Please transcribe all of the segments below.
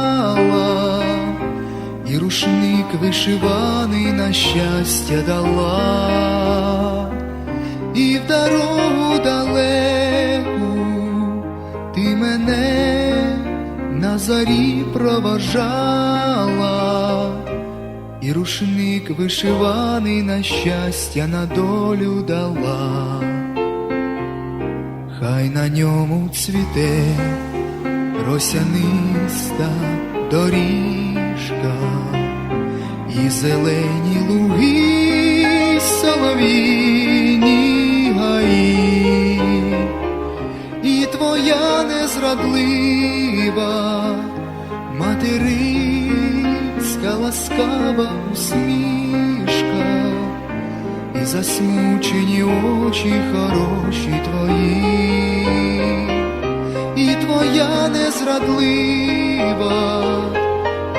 і рушник вишиваний на щастя дала, і в дорогу далеку ти мене на зорі провожала, і рушник вишиваний на щастя на долю дала, хай на ньому цвіте росяниста доріжка, і зелені луги, й солов'їні гаї, і твоя незрадлива материнська ласкава усмішка, і засмучені очі хороші твої, і твоя незрадлива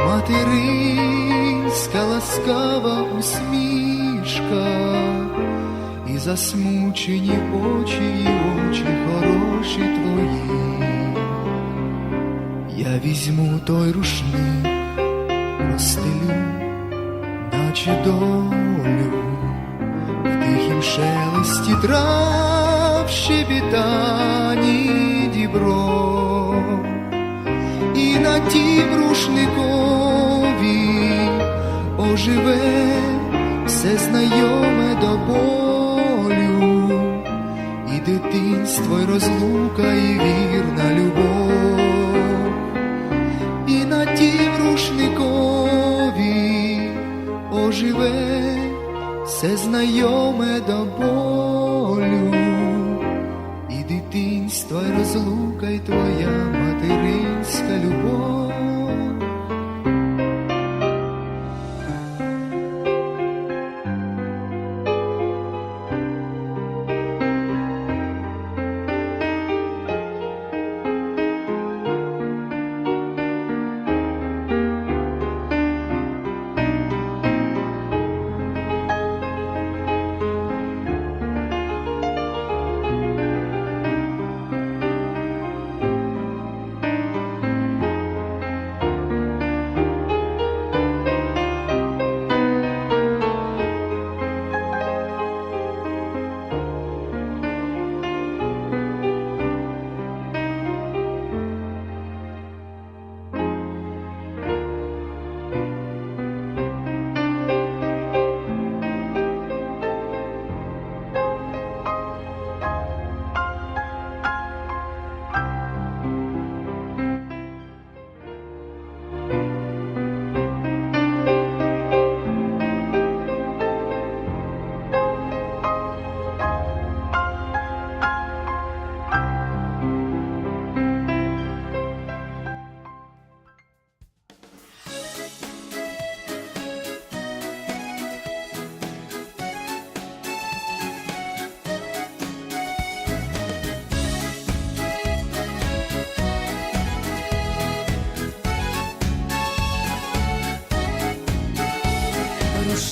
материнська ласкава усмішка, і засмучені очі, і очі хороші твої. Я візьму той рушник, розстелю, наче долю, в тихім шелесті трав щебетані дібро, і на тім рушникові Оживе все знайоме до болю, і дитинство, й розлука, і вірна любов. І на тім рушникові оживе все знайоме до болю, і дитинство, й розлука, й твоя материнська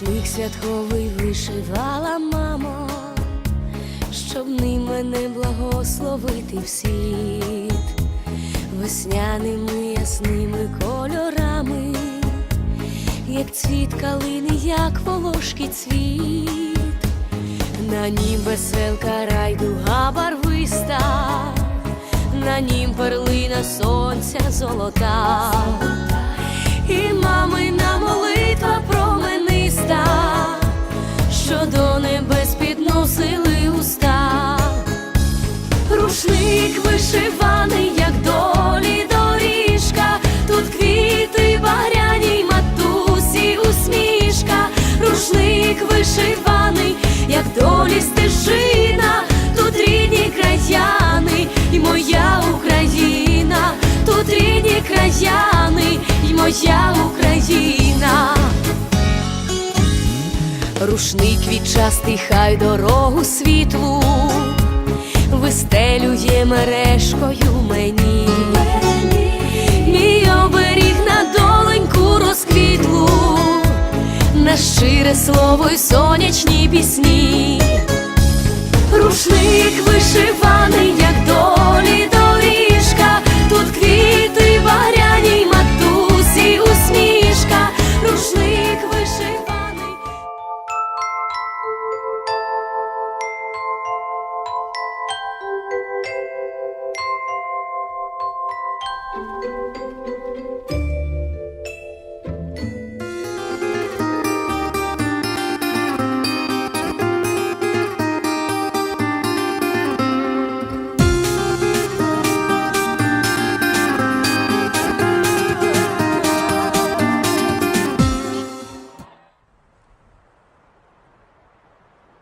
Рушник святковий вишивала мамо, щоб ним мене благословити в весняними ясними кольорами, як цвіт калини, як волошки цвіт, на нім веселка райдуга барвиста, на нім перлина сонця золота. І мамина молитва промениста, що до небес підносили уста, рушник вишиваний, як долі доріжка, тут квіти багряні, матусі усмішка, рушник вишиваний, як долі стежина, тут рідні краяни, і моя Україна, тут рідні краяни, і моя Україна. Рушник квітчастий хай дорогу світлу вистелює мережкою мені. Мій оберіг на доленьку розквітлу, на щире слово й сонячні пісні. Рушник вишиваний,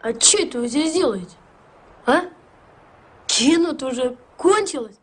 А что это вы здесь делаете? А? Кино-то уже кончилось.